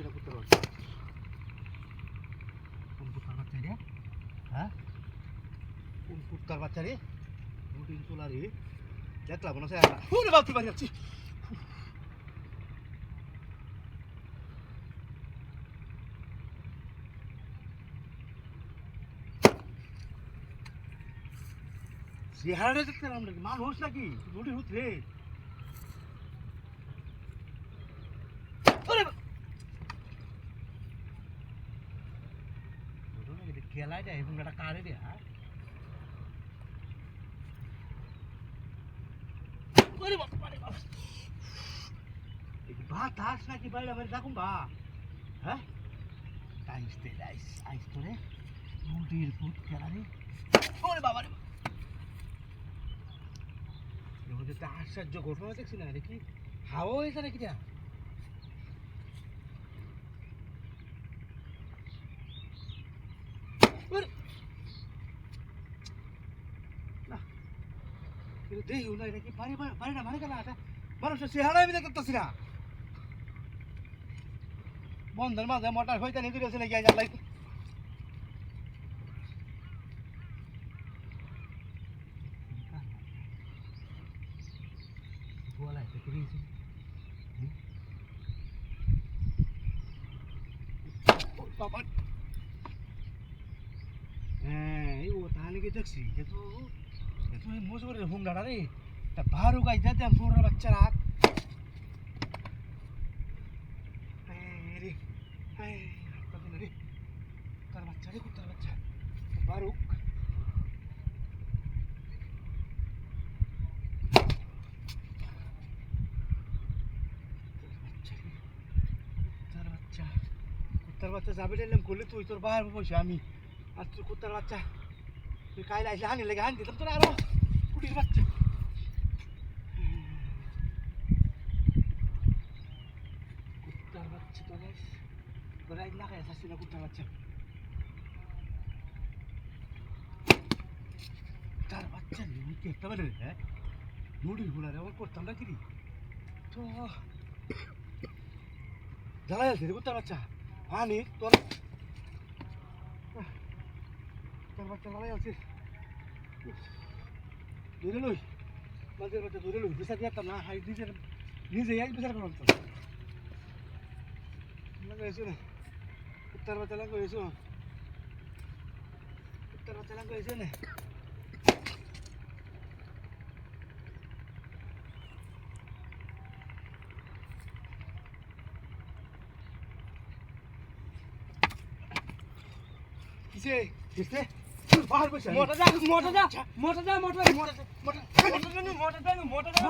না কুত্তার বাচ্চা কোন কুত্তার বাচ্চা রে। হ্যাঁ? কোন কুত্তার বাচ্চা রে। রুটিন চুলা রে দেখলাম না স্যার। ওরে বাপ, তুই বাড়ি যাচ্ছি চেহারাটা দেখতে নাম নাকি? মানুষ নাকি? রুটি হুত রে। নাকি খেলায় যায় এবং একটা কারে নাকি ডাকুন বা? হ্যাঁ? আইস দে আইস আইস তো রে রুটির ফুট খেলা রে। ওরে বাবা রে আশ্চর্য ঘটনা দেখছি না, দেখি। হাওয়া হয়েছে নাকি না কিন্তু দেখি না এটা কি বাড়ি বাড়ি বাড়ি না মানে কেন এটা মানুষের চেহারা আমি দেখতে পাচ্ছি না বন্ধের মাঝে মোটর হইতে নিয়ে দিয়েছে নাকি আজ আল্লাহ বলাই তো করিয়েছি বাবা হ্যাঁ এই ও তাহলে কি দেখছি যে তো এ তো এই মজুরের হুম দাঁড়া রে। তা বারো গাই যাতে আমি ছোট বাচ্চারা রে হাতটা দিল রে। তার বাচ্চা রে বাচ্চা। যাবে এলাম করলে তুই, তোর বাহার বসে আমি। আর তুই কুত্তার বাচ্চা। তুই কাইলে আসলে হানি লেগে হানি দিতাম তোর আরও কুটির বাচ্চা। কুত্তার বাচ্চা তো গাইস তোরা না খাই আসছিস না কুত্তার বাচ্চা। তার বাচ্চা নিয়ে একটা বেরোয় হ্যাঁ? নুডির গুলারে আবার করতাম না কি রে? তো জ্বালা যাচ্ছে কুত্তার বাচ্চা। হানি তোর তোর বাচ্চা জ্বালা যাচ্ছে দূরে লই। মাঝের বাচ্চা দিতাম না, হাই নিজে এক বিচার করলাম তো লাগা এসো না। কুত্তার বাচ্চা লাগা এসো কুত্তার বাচ্চা লাগা না? কিসে? কিসে મોટો જા મોટો જા મોટો જા મોટો મોટો મોટો મોટો